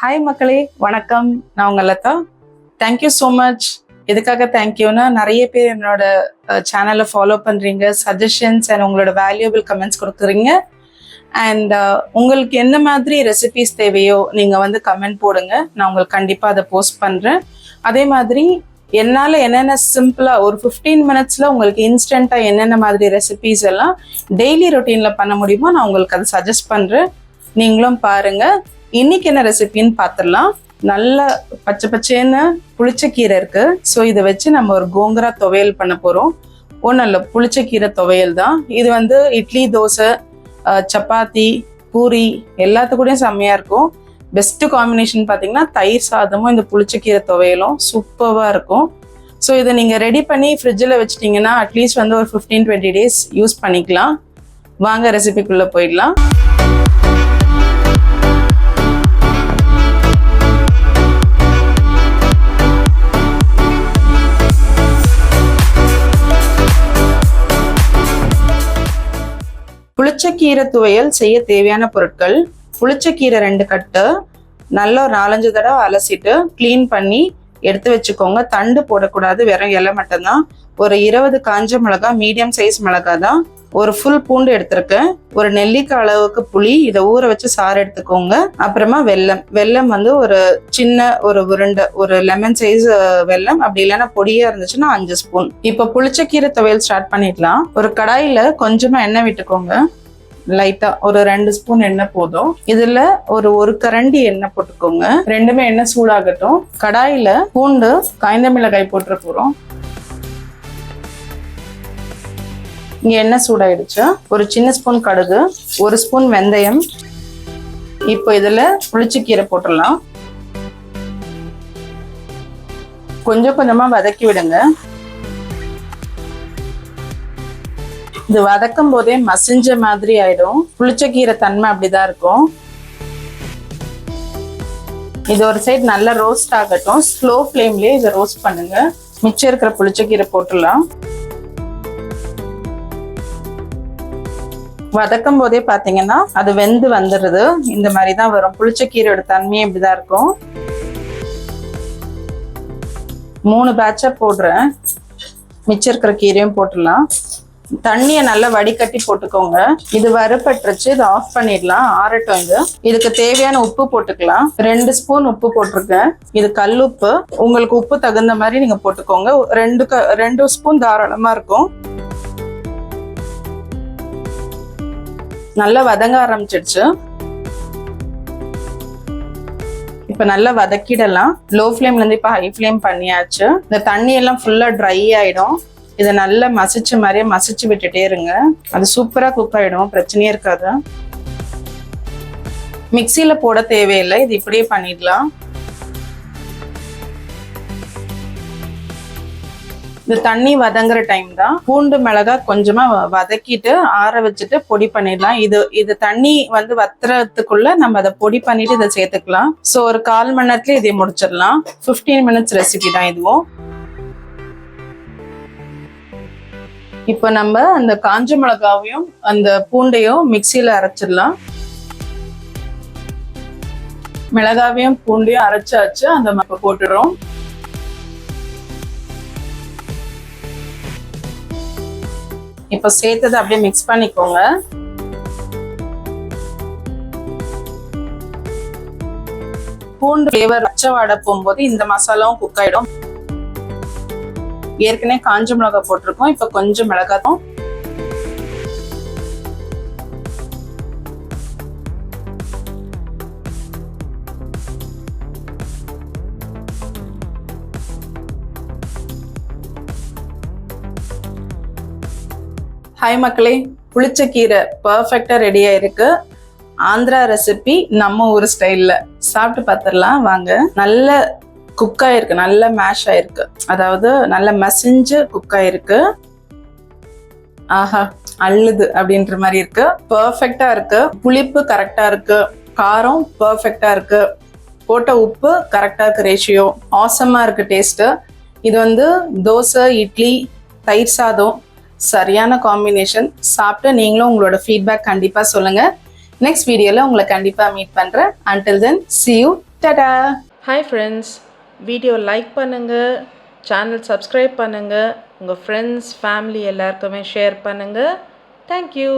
Hi மக்களே. வணக்கம். நான் உங்கள் லதா. தேங்க்யூ ஸோ மச் எதுக்காக தேங்க்யூனா நிறைய பேர் என்னோட சேனலை ஃபாலோ பண்ணுறீங்க சஜஷன்ஸ் அண்ட் உங்களோட வேல்யூபிள் கமெண்ட்ஸ் கொடுக்குறீங்க. அண்ட் உங்களுக்கு என்ன மாதிரி ரெசிபிஸ் தேவையோ நீங்கள் வந்து கமெண்ட் போடுங்க. நான் உங்களுக்கு கண்டிப்பாக அதை போஸ்ட் பண்ணுறேன் அதே மாதிரி என்னால் என்னென்ன சிம்பிளாக ஒரு ஃபிஃப்டீன் மினிட்ஸில் உங்களுக்கு இன்ஸ்டண்ட்டாக என்னென்ன மாதிரி ரெசிபிஸ் எல்லாம் டெய்லி ரொட்டீனில் பண்ண முடியுமோ நான் உங்களுக்கு அதை சஜஸ்ட் பண்ணுறேன் நீங்களும் பாருங்கள் இன்னைக்கு என்ன ரெசிபின்னு பார்த்துடலாம் நல்ல பச்சை பச்சேன்னு புளிச்சக்கீரை இருக்கு. ஸோ இதை வச்சு நம்ம ஒரு கோங்கரா துவையல் பண்ண போகிறோம் ஒன்றும் இல்லை புளிச்சக்கீரை துவையல் தான். இது வந்து இட்லி தோசை சப்பாத்தி பூரி எல்லாத்துக்கூடயும் செம்மையாக இருக்கும். பெஸ்ட்டு காம்பினேஷன் பார்த்தீங்கன்னா தயிர் சாதமும் இந்த புளிச்சக்கீரை துவையலும் சூப்பராக இருக்கும். ஸோ இதை நீங்கள் ரெடி பண்ணி ஃப்ரிட்ஜில் வச்சிட்டிங்கன்னா அட்லீஸ்ட் வந்து ஒரு ஃபிஃப்டீன் டுவெண்ட்டி டேஸ் யூஸ் பண்ணிக்கலாம். வாங்க ரெசிபிக்குள்ளே போயிடலாம். புளிச்சக்கீரை துவையல் செய்ய தேவையான பொருட்கள். புளிச்சக்கீரை ரெண்டு கட்டு. நல்லா ஒரு நாலஞ்சு தடவை அலசிட்டு க்ளீன் பண்ணி எடுத்து வச்சுக்கோங்க. தண்டு போடக்கூடாது வெறும் இலை மட்டும்தான். ஒரு இருபது காஞ்ச மிளகா மீடியம் சைஸ் மிளகா தான். ஒரு ஃபுல் பூண்டு எடுத்திருக்கேன். ஒரு நெல்லிக்காய் அளவுக்கு புளி இதை ஊற வச்சு சாறு எடுத்துக்கோங்க. அப்புறமா வெல்லம். வெல்லம் வந்து ஒரு சின்ன ஒரு உருண்டை ஒரு லெமன் சைஸ் வெல்லம். அப்படி இல்லைன்னா பொடியா இருந்துச்சுன்னா அஞ்சு ஸ்பூன் இப்போ புளிச்சக்கீரை துவையல் ஸ்டார்ட் பண்ணிடலாம். ஒரு கடாயில கொஞ்சமா எண்ணெய் விட்டுக்கோங்க. லைட்டா ஒரு ரெண்டு ஸ்பூன் எண்ணெய் போதும். இதுல ஒரு ஒரு கரண்டி எண்ணெய் போட்டுக்கோங்க. ரெண்டுமே எண்ணெய் சூடாகட்டும். கடாயில பூண்டு காய்ந்த மிளகாய் போட்டுற போறோம். இங்கே எண்ணெய் சூடாயிடுச்சு. ஒரு சின்ன ஸ்பூன் கடுகு ஒரு ஸ்பூன் வெந்தயம். இப்போ இதுல புளிச்சக்கீரை போட்டுடலாம். கொஞ்சம் கொஞ்சமா வதக்கி விடுங்க. இது வதக்கும் போதே மசிஞ்ச மாதிரி ஆயிடும். புளிச்சக்கீரை தன்மை அப்படிதான் இருக்கும். இது ஒரு சைடு நல்லா ரோஸ்ட் ஆகட்டும். ஸ்லோ ஃப்ளேம்லேயே இதை ரோஸ்ட் பண்ணுங்க. மிச்சம் இருக்கிற புளிச்சக்கீரை போட்டுடலாம். வதக்கும் போதே பார்த்தீங்கன்னா அது வெந்து வந்துடுது. இந்த மாதிரி தான் வரும் புளிச்சக்கீரையோட தன்மையே இப்படிதான் இருக்கும். மூணு பேட்சாக போடுறேன். மிச்சம் இருக்கிற கீரையும் போட்டுடலாம். தண்ணியை நல்லா வடிகட்டி போட்டுக்கோங்க. இது வறுபட்டுருச்சு. இதை ஆஃப் பண்ணிடலாம். ஆறட்டும் இது. இதுக்கு தேவையான உப்பு போட்டுக்கலாம். ரெண்டு ஸ்பூன் உப்பு போட்டிருக்கேன். இது கல் உப்பு. உங்களுக்கு உப்பு தகுந்த மாதிரி நீங்கள் போட்டுக்கோங்க. ரெண்டு க ரெண்டு ஸ்பூன் தாராளமாக இருக்கும். நல்லா வதங்க ஆரம்பிச்சிடுச்சு. இப்ப நல்லா வதக்கிடலாம். லோ ஃப்ளேம்லேருந்து இருந்து இப்ப ஹை ஃப்ளேம் பண்ணியாச்சு. இந்த தண்ணி எல்லாம் ஃபுல்லா ட்ரை ஆயிடும். இதை நல்லா மசிச்ச மாதிரியே மசிச்சு விட்டுட்டே இருங்க. அது சூப்பரா குக் ஆயிடும். பிரச்சனையே இருக்காது. மிக்சியில போட தேவையில்லை. இது இப்படியே பண்ணிடலாம். இந்த தண்ணி வதங்குற டைம் தான் பூண்டு மிளகா கொஞ்சமா வ- வதக்கிட்டு ஆற வச்சுட்டு பொடி பண்ணிடலாம். இது இது தண்ணி வந்து வத்துறதுக்குள்ள நம்ம அதை பொடி பண்ணிட்டு இதை சேர்த்துக்கலாம். ஸோ ஒரு கால் மணி நேரத்துல இதை முடிச்சிடலாம். 15 மினிட்ஸ் ரெசிபி தான் இதுவும் இப்போ நம்ம அந்த காஞ்ச மிளகாவையும் அந்த பூண்டையும் மிக்சியில் அரைச்சிடலாம். மிளகாவையும் பூண்டையும் அரைச்சாச்சு. அந்த மப்ப போட்டுடுறோம். இப்போ சேர்த்ததை அப்படியே மிக்ஸ் பண்ணிக்கோங்க. பூண்டு ஃப்ளேவர் பச்சை வாடை போகும்போது இந்த மசாலாவும் குக் ஆகிடும் ஏற்கனவே காஞ்ச மிளகாய் போட்டிருக்கோம். இப்போ கொஞ்சம் மிளகாத்தும் ஹாய் மக்களே புளிச்சக்கீரை பர்ஃபெக்டாக ரெடி ஆயிருக்கு. ஆந்திரா ரெசிபி நம்ம ஊர் ஸ்டைலில் சாப்பிட்டு பார்த்துடலாம் வாங்க. நல்ல குக் ஆயிருக்கு நல்ல மேஷ் ஆயிருக்கு. அதாவது நல்ல மெசஞ்சு குக் ஆயிருக்கு. ஆஹா அள்ளுது அப்படின்ற மாதிரி இருக்கு. பர்ஃபெக்டாக இருக்கு. புளிப்பு கரெக்டாக இருக்கு. காரம் பர்ஃபெக்டாக இருக்கு. போட்ட உப்பு கரெக்டாக இருக்கு ரேஷியோ ஆசமாக இருக்கு டேஸ்ட்டு இது வந்து தோசை இட்லி தயிர் சாதம். சரியான காம்பினேஷன் சாப்பிட்டு நீங்களும் உங்களோட ஃபீட்பேக் கண்டிப்பாக சொல்லுங்கள் நெக்ஸ்ட் வீடியோவில் உங்களை கண்டிப்பாக மீட் பண்ணுறேன் until then see you tata hi friends video like பண்ணுங்கள் சேனல் சப்ஸ்கிரைப் பண்ணுங்கள் உங்கள் ஃப்ரெண்ட்ஸ் ஃபேமிலி எல்லாருக்குமே ஷேர் பண்ணுங்கள் தேங்க்யூ